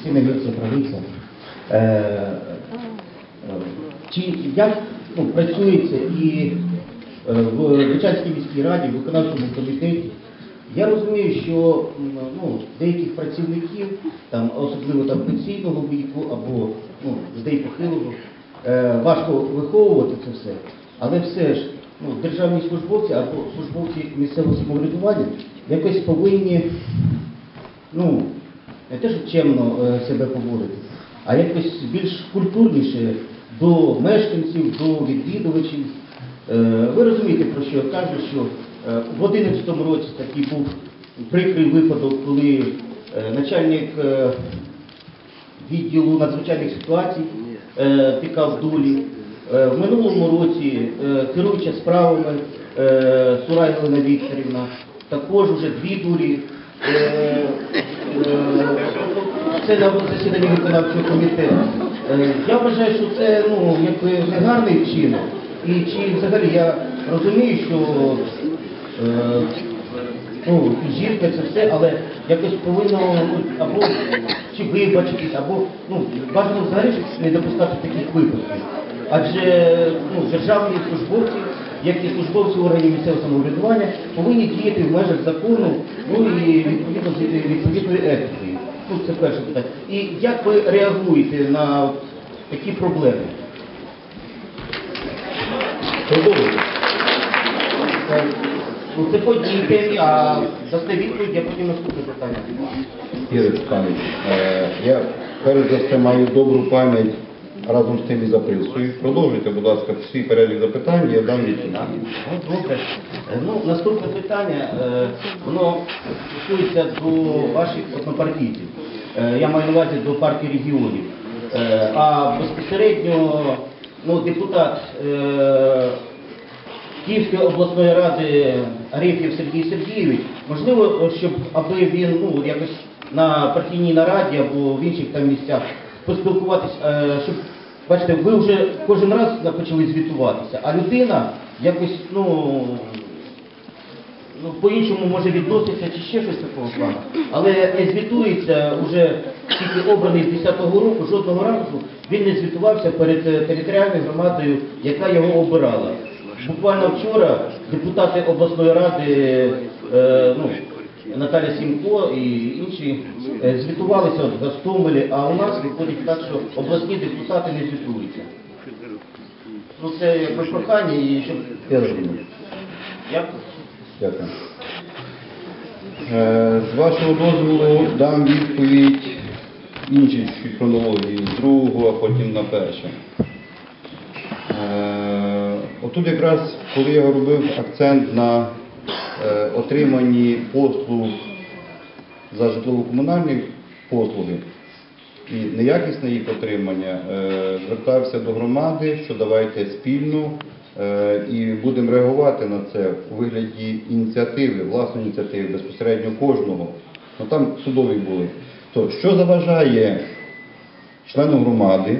всі не вірять, правиця. Е, чи як ну, працюється і е, в Бучанській міській раді, в виконавчому комітеті? Я розумію, що ну, деяких працівників, там, особливо там, пенсійного віку або ну, людей похилого, е, важко виховувати це все, але все ж ну, державні службовці або службовці місцевого самоврядування якось повинні ну, не те, що чемно е, себе поводити, а якось більш культурніше до мешканців, до відвідувачів. Е, ви розумієте, про що я кажу, що е, в 2011 році такий був прикрий випадок, коли начальник відділу надзвичайних ситуацій пікав дулі. В минулому році керуюча справами Сурай Галина Вікторівна, також вже дві дулі. Це на засіданні виконавчого комітету. Е, Я вважаю, що це ну, якби не гарний вчинок. І чи взагалі я розумію, що е, ну, жінка це все, але якось повинно або чи вибачитись, або ну, бажано взагалі не допускати таких випадків. Адже ну, державні службовці, як і службовці органів місцевого самоврядування, повинні діяти в межах закону, ну і відповідно відповідної етики. Ну, це перше питання. І як ви реагуєте на такі проблеми? Продовжуйте. Ну, це по одній темі, а дасте відповідь, я потім наступне питання. Ігор Степанович, е, я перш за все маю добру пам'ять разом з тим і записую. Продовжуйте, будь ласка, всі перелік запитань, я дам відповідь. Ну, добре. Ну, наступне питання, е, воно стосується до ваших однопартійців. Е, Я маю на увазі до партії регіонів. Е, А безпосередньо ну, депутат Київської обласної ради Арефєв Сергій Сергійович, можливо, щоб аби він ну, якось на партійній нараді або в інших там місцях поспілкуватись, е, щоб бачите, ви вже кожен раз почали звітуватися, а людина якось ну, ну по-іншому може відноситься чи ще щось такого плану. Але не звітується вже тільки обраний з 10-го року, жодного разу він не звітувався перед е, територіальною громадою, яка його обирала. Буквально вчора депутати обласної ради е, ну, Наталя Сімко і інші е, звітувалися в Гостомелі, а у нас виходить так, що обласні депутати не звітуються. Ну це якби прохання і щоб Я. Дякую. Е, З вашого дозволу дам відповідь іншій хронології, з другого, а потім на перше. Е, Отут якраз, коли я робив акцент на е, отриманні послуг за житлово-комунальні послуги і неякісне їх отримання, е, звертався до громади, що давайте спільно е, і будемо реагувати на це у вигляді ініціативи, власної ініціативи, безпосередньо кожного. Ну там судові були. То що заважає члену громади,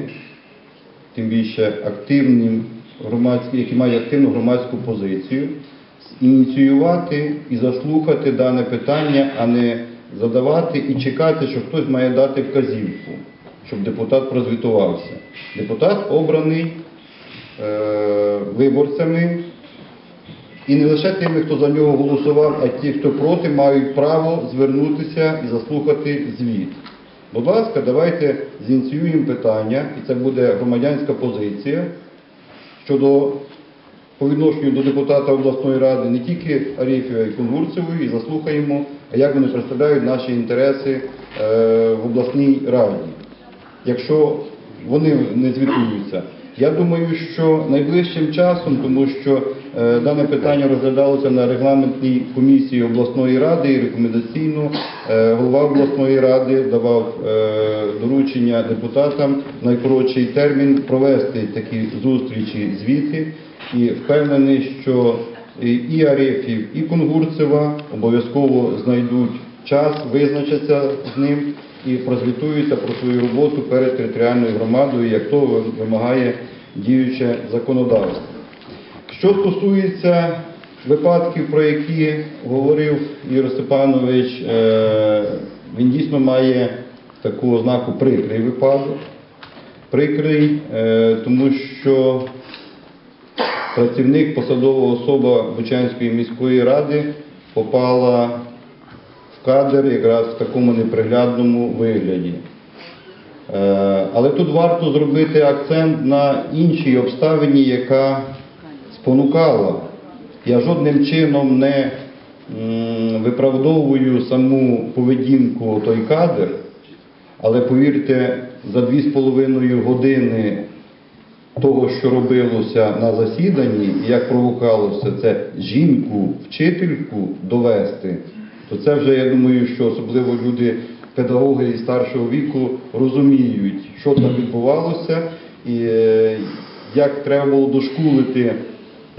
тим більше активним громадським, які мають активну громадську позицію, ініціювати і заслухати дане питання, а не задавати і чекати, що хтось має дати вказівку, щоб депутат прозвітувався. Депутат обраний е, виборцями, і не лише тими, хто за нього голосував, а ті, хто проти, мають право звернутися і заслухати звіт. Будь ласка, давайте зініціюємо питання, і це буде громадянська позиція щодо по відношенню до депутата обласної ради не тільки Аріфєва і Кунгурцевої, і заслухаємо, як вони представляють наші інтереси е, в обласній раді, якщо вони не звітуються. Я думаю, що найближчим часом, тому що е, дане питання розглядалося на регламентній комісії обласної ради і рекомендаційно е, голова обласної ради давав е, доручення депутатам найкоротший термін провести такі зустрічі, звіти і впевнений, що і- Арефів, і Кунгурцева обов'язково знайдуть час, визначаться з ним і прозвітуються про свою роботу перед територіальною громадою, як то вимагає діюче законодавство. Що стосується випадків, про які говорив Ігор Степанович, е, він дійсно має таку ознаку прикрий випадок. Прикрий, е, тому що працівник, посадова особа Бучанської міської ради попала в кадр якраз в такому неприглядному вигляді. Е, Але тут варто зробити акцент на іншій обставині, яка спонукала. Я жодним чином не виправдовую саму поведінку той кадр, але повірте, за дві з половиною години того, що робилося на засіданні, і як провокалося це жінку, вчительку довести, то це вже я думаю, що особливо люди, педагоги і старшого віку розуміють, що там відбувалося, і е, як треба було дошкулити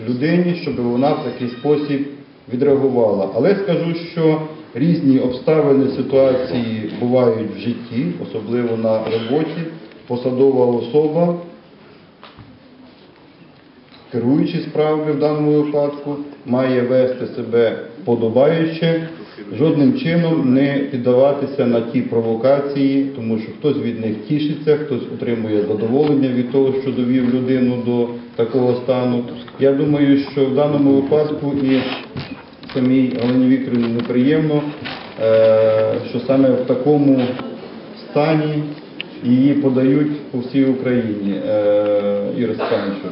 людині, щоб вона в такий спосіб відреагувала. Але скажу, що різні обставини ситуації бувають в житті, особливо на роботі. Посадова особа керуючи справами в даному випадку, має вести себе подобаюче, жодним чином не піддаватися на ті провокації, тому що хтось від них тішиться, хтось отримує задоволення від того, що довів людину до такого стану. Я думаю, що в даному випадку і самій Галині Вікторівні неприємно, е, що саме в такому стані її подають по всій Україні. Е, Ігор Степановичу,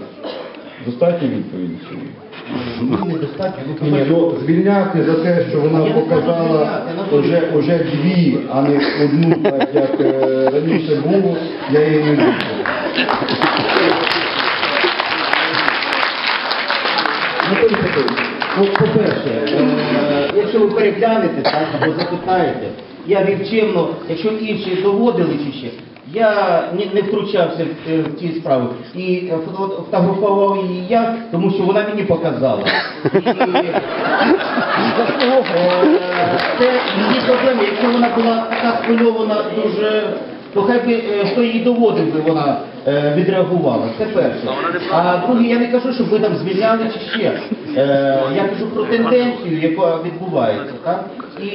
достатньо відповіді? Ну, Ні, ну, звільняти за те, що вона показала вже, вже дві, а не одну, так як е, раніше було, я її не люблю. Анатолій Петрович, ну, по-перше, е, якщо ви переглянете так, або запитаєте, я вівчевно, якщо інші доводили чи ще, я не, не втручався в, е, в ті справи. І е, фото- фотографував її я, тому що вона мені показала. І, е, це її проблема, якщо вона була така схвильована дуже, то хай би е, хто її доводив би вона е, відреагувала. Це перше. А друге, я не кажу, щоб ви там звільняли чи ще. Е, я кажу про тенденцію, яка відбувається, так? І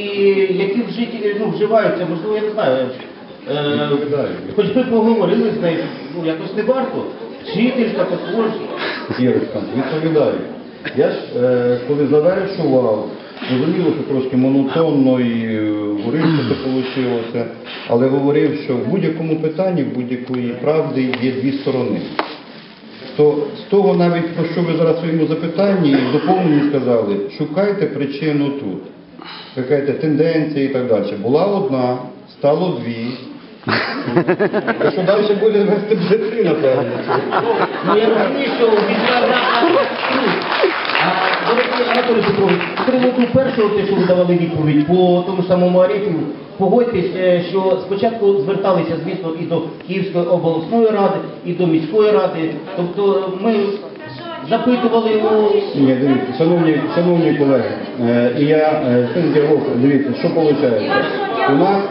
які в житті ну, вживаються, можливо, я не знаю. Е, хоч би поговорили з нею, ну якось не варто. Вчителька також. Ірочка, відповідаю. Я ж е, коли завершував, зрозуміло, що трошки монотонно і е, горився це вийшло, але говорив, що в будь-якому питанні, в будь-якої правди є дві сторони. То з того навіть про що ви зараз в своєму запитанні і в доповненні сказали, шукайте причину тут. Ви кажете, тенденція і так далі. Була одна, стало дві. Якщо далі буде вести вже три, напевно. Ну я розумію, що відправляти. А до речі, Анатолій Петрович, приводу першого, те, що ви давали відповідь по тому самому Арефію, погодьтесь, е, що спочатку зверталися, звісно, і до Київської обласної ради, і до міської ради. Тобто ми запитували у Ні, дивіться, шановні, шановні колеги, е, і я е, цей діалог, дивіться, що виходить. У нас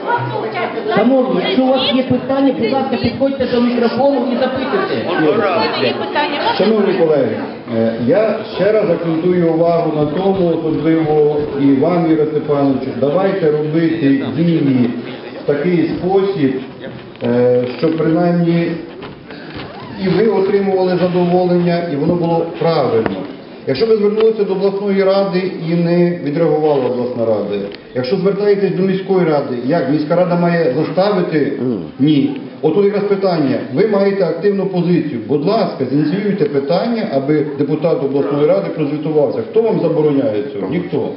Шановні, якщо у вас є питання, будь ласка, підходьте до мікрофону і запитуйте. Шановні колеги, е, я ще раз акцентую увагу на тому, особливо і вам, Юрій Степановичу, давайте робити дії в такий спосіб, е, щоб принаймні і ви отримували задоволення, і воно було правильно. Якщо ви звернулися до обласної ради і не відреагувала обласна рада, якщо звертаєтесь до міської ради, як міська рада має заставити? Ні. Отут якраз питання. Ви маєте активну позицію. Будь ласка, зініціюйте питання, аби депутат обласної ради прозвітувався. Хто вам забороняє цього? Ніхто.